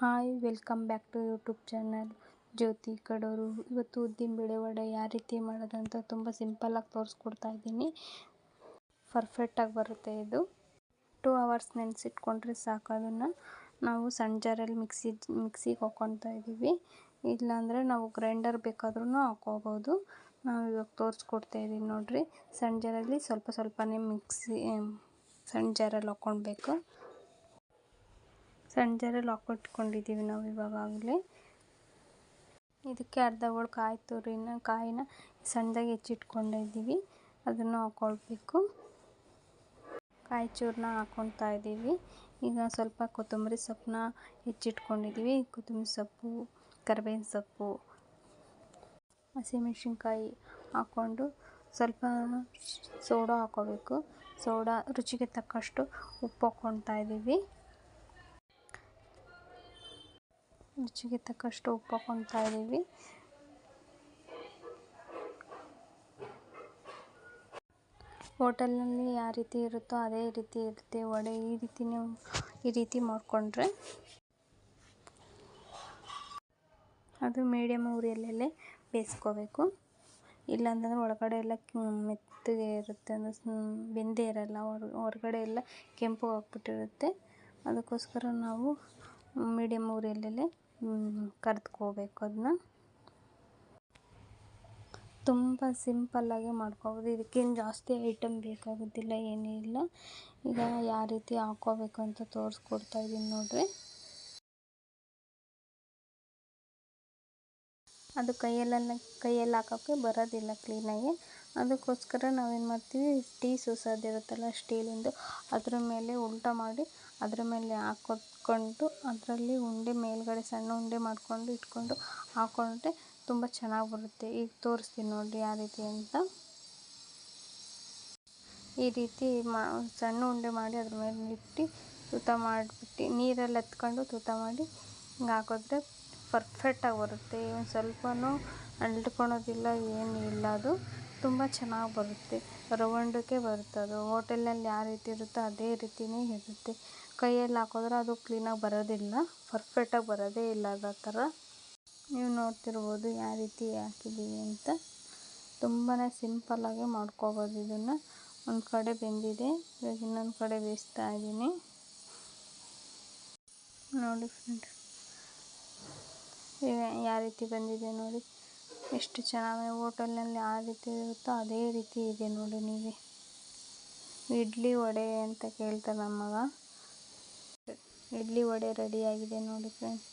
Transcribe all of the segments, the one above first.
Hi, welcome back to YouTube channel. Jyothi Kadur. ಇವತ್ತು ಉದ್ದಿನ ಬೇಳೆ ವಡೆ ಯಾವ ರೀತಿ ಮಾಡೋದಂತ ತುಂಬ ಸಿಂಪಲ್ಲಾಗಿ ತೋರಿಸ್ಕೊಡ್ತಾ ಇದ್ದೀನಿ. ಪರ್ಫೆಕ್ಟಾಗಿ ಬರುತ್ತೆ ಇದು. ಟೂ ಅವರ್ಸ್ ನೆನೆಸಿಟ್ಕೊಂಡ್ರೆ ಸಾಕು ಅದನ್ನು. ನಾವು ಸಣ್ಣ ಜಾರಲ್ಲಿ ಮಿಕ್ಸಿ, ಮಿಕ್ಸಿಗೆ ಹಾಕ್ಕೊತಾ ಇದ್ದೀವಿ. ಇಲ್ಲಾಂದರೆ ನಾವು ಗ್ರೈಂಡರ್ ಬೇಕಾದ್ರೂ ಹಾಕ್ಕೋಬೋದು ನಾವು ಇವಾಗ ತೋರಿಸ್ಕೊಡ್ತಾ ಇದ್ದೀವಿ ನೋಡಿರಿ. ಸಣ್ಣ ಜಾರಲ್ಲಿ ಸ್ವಲ್ಪ ಸ್ವಲ್ಪನೇ ಮಿಕ್ಸಿ ಸಣ್ಣ ಜಾರಲ್ಲಿ ಹಾಕ್ಕೊಳ್ಬೇಕು ಸಣ್ಣ ಜಾರಲ್ಲಿ ಹಾಕ್ಕೊಟ್ಕೊಂಡಿದ್ದೀವಿ ನಾವು ಇವಾಗಲೇ ಇದಕ್ಕೆ ಅರ್ಧ ಹೋಳು ಕಾಯಿ ತುರಿನ, ಕಾಯಿನ ಸಣ್ಣದಾಗಿ ಹೆಚ್ಚಿಟ್ಕೊಂಡಿದ್ದೀವಿ ಅದನ್ನು ಹಾಕ್ಕೊಳ್ಬೇಕು ಕಾಯಿ ಚೂರನ್ನ ಹಾಕ್ಕೊಳ್ತಾ ಇದ್ದೀವಿ. ಈಗ ಸ್ವಲ್ಪ ಕೊತ್ತಂಬರಿ ಸೊಪ್ಪನ್ನ ಹೆಚ್ಚಿಟ್ಕೊಂಡಿದ್ದೀವಿ. ಕೊತ್ತಂಬರಿ ಸೊಪ್ಪು, ಕರಿಬೇವಿನ ಸೊಪ್ಪು, ಹಸಿಮೆಣ್ಸಿನ್ಕಾಯಿ ಹಾಕ್ಕೊಂಡು ಸ್ವಲ್ಪ ಸೋಡಾ ಹಾಕ್ಕೋಬೇಕು ಸೋಡಾ ರುಚಿಗೆ ತಕ್ಕಷ್ಟು ಉಪ್ಪು ಹಾಕ್ಕೊಳ್ತಾ ಇದ್ದೀವಿ. ರುಚಿಗೆ ತಕ್ಕಷ್ಟು ಉಪ್ಪು ಹಾಕ್ಕೊಳ್ತಾ ಇದ್ದೀವಿ. ಹೋಟೆಲ್ನಲ್ಲಿ ಯಾವ ರೀತಿ ಇರುತ್ತೋ ಅದೇ ರೀತಿ ಇರುತ್ತೆ. ವಡೆ ಈ ರೀತಿ ಈ ರೀತಿ ಮಾಡಿಕೊಂಡ್ರೆ. ಅದು ಮೀಡಿಯಮ್ ಉರಿಯಲ್ಲೇ ಬೇಯಿಸ್ಕೋಬೇಕು. ಇಲ್ಲಾಂತಂದ್ರೆ ಒಳಗಡೆ ಎಲ್ಲ ಮೆತ್ತಗೆ ಇರುತ್ತೆ ಅಂದರೆ ಬೆಂದೇ ಇರಲ್ಲ. ಹೊರಗಡೆ ಎಲ್ಲ ಕೆಂಪು ಆಗ್ಬಿಟ್ಟಿರುತ್ತೆ. ಅದಕ್ಕೋಸ್ಕರ ನಾವು ಮೀಡಿಯಮ್ ಉರಿಯಲ್ಲೇ ಕರೆದ್ಕೋಬೇಕು ಅದನ್ನ ತುಂಬ ಸಿಂಪಲ್ಲಾಗೆ ಮಾಡ್ಕೋಬೋದು. ಇದಕ್ಕೇನು ಜಾಸ್ತಿ ಐಟಮ್ ಬೇಕಾಗೋದಿಲ್ಲ, ಏನೂ ಇಲ್ಲ. ಈಗ ಯಾವ ರೀತಿ ಹಾಕ್ಕೋಬೇಕು ಅಂತ ತೋರಿಸ್ಕೊಡ್ತಾ ಇದ್ದೀನಿ ನೋಡಿರಿ. ಅದು ಕೈಯಲ್ಲೆಲ್ಲ, ಕೈಯಲ್ಲಿ ಹಾಕೋಕ್ಕೆ ಬರೋದಿಲ್ಲ ಕ್ಲೀನಾಗಿ ಅದಕ್ಕೋಸ್ಕರ ನಾವೇನು ಮಾಡ್ತೀವಿ, ಟೀ ಸೋಸೋದಿರುತ್ತಲ್ಲ ಸ್ಟೀಲಿಂದು, ಅದ್ರ ಮೇಲೆ ಉಲ್ಟಾ ಮಾಡಿ ಅದ್ರ ಮೇಲೆ ಹಾಕ್ಕೊಂಡು ಅದರಲ್ಲಿ ಉಂಡೆ ಮೇಲುಗಡೆ ಸಣ್ಣ ಉಂಡೆ ಮಾಡಿಕೊಂಡು ಇಟ್ಕೊಂಡು ಹಾಕ್ಕೊಂಡ್ರೆ ತುಂಬ ಚೆನ್ನಾಗಿ ಬರುತ್ತೆ. ಈಗ ತೋರಿಸ್ತೀನಿ ನೋಡಿರಿ ಯಾವ ರೀತಿ ಅಂತ. ಈ ರೀತಿ ಮಾ, ಸಣ್ಣ ಉಂಡೆ ಮಾಡಿ ಅದ್ರ ಮೇಲೆ ಇಟ್ಟು ತೂತ ಮಾಡಿಬಿಟ್ಟು ನೀರಲ್ಲಿ ಎತ್ಕೊಂಡು ತೂತ ಮಾಡಿ ಹಿಂಗೆ ಹಾಕಿದ್ರೆ ಪರ್ಫೆಕ್ಟಾಗಿ ಬರುತ್ತೆ. ಒಂದು ಸ್ವಲ್ಪನೂ ಅಂಟ್ಕೊಳೋದಿಲ್ಲ ಏನೂ ಇಲ್ಲ ಅದು. ತುಂಬ ಚೆನ್ನಾಗಿ ಬರುತ್ತೆ. ರೌಂಡಕ್ಕೆ ಬರುತ್ತೆ ಅದು. ಹೋಟೆಲ್ನಲ್ಲಿ ಯಾವ ರೀತಿ ಇರುತ್ತೋ ಅದೇ ರೀತಿಯೇ ಇರುತ್ತೆ. ಕೈಯಲ್ಲಿ ಹಾಕಿದ್ರೆ ಅದು ಕ್ಲೀನಾಗಿ ಬರೋದಿಲ್ಲ. ಪರ್ಫೆಕ್ಟಾಗಿ ಬರೋದೇ ಇಲ್ಲ ಆ ಥರ. ನೀವು ನೋಡ್ತಿರ್ಬೋದು ಯಾವ ರೀತಿ ಹಾಕಿದ್ದೀವಿ ಅಂತ. ತುಂಬಾ ಸಿಂಪಲ್ಲಾಗೆ ಮಾಡ್ಕೋಬೋದು ಇದನ್ನು. ಒಂದು ಕಡೆ ಬೆಂದಿದೆ. ಇವಾಗ ಇನ್ನೊಂದು ಕಡೆ ಬೇಯಿಸ್ತಾ ಇದ್ದೀನಿ. ನೋಡಿ ಫ್ರೆಂಡ್ ಯಾವ ರೀತಿ ಬಂದಿದೆ ನೋಡಿ. ಎಷ್ಟು ಚೆನ್ನಾಗಿ ಹೋಟೆಲ್ನಲ್ಲಿ ಆ ರೀತಿ ಇರುತ್ತೋ ಅದೇ ರೀತಿ ಇದೆ ನೋಡಿ ನೀವೇ. ಇಡ್ಲಿ ವಡೆ ಅಂತ ಕೇಳ್ತಾರೆ ನಮ್ಮ ಮಗ. ಇಡ್ಲಿ ವಡೆ ರೆಡಿಯಾಗಿದೆ ನೋಡಿ ಫ್ರೆಂಡ್ಸ್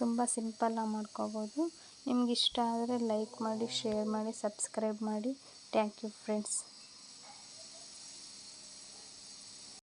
ತುಂಬ ಸಿಂಪಲ್ಲಾಗಿ ಮಾಡ್ಕೋಬೋದು. ನಿಮ್ಗೆ ಇಷ್ಟ ಆದರೆ ಲೈಕ್ ಮಾಡಿ ಶೇರ್ ಮಾಡಿ ಸಬ್ಸ್ಕ್ರೈಬ್ ಮಾಡಿ. Thank you friends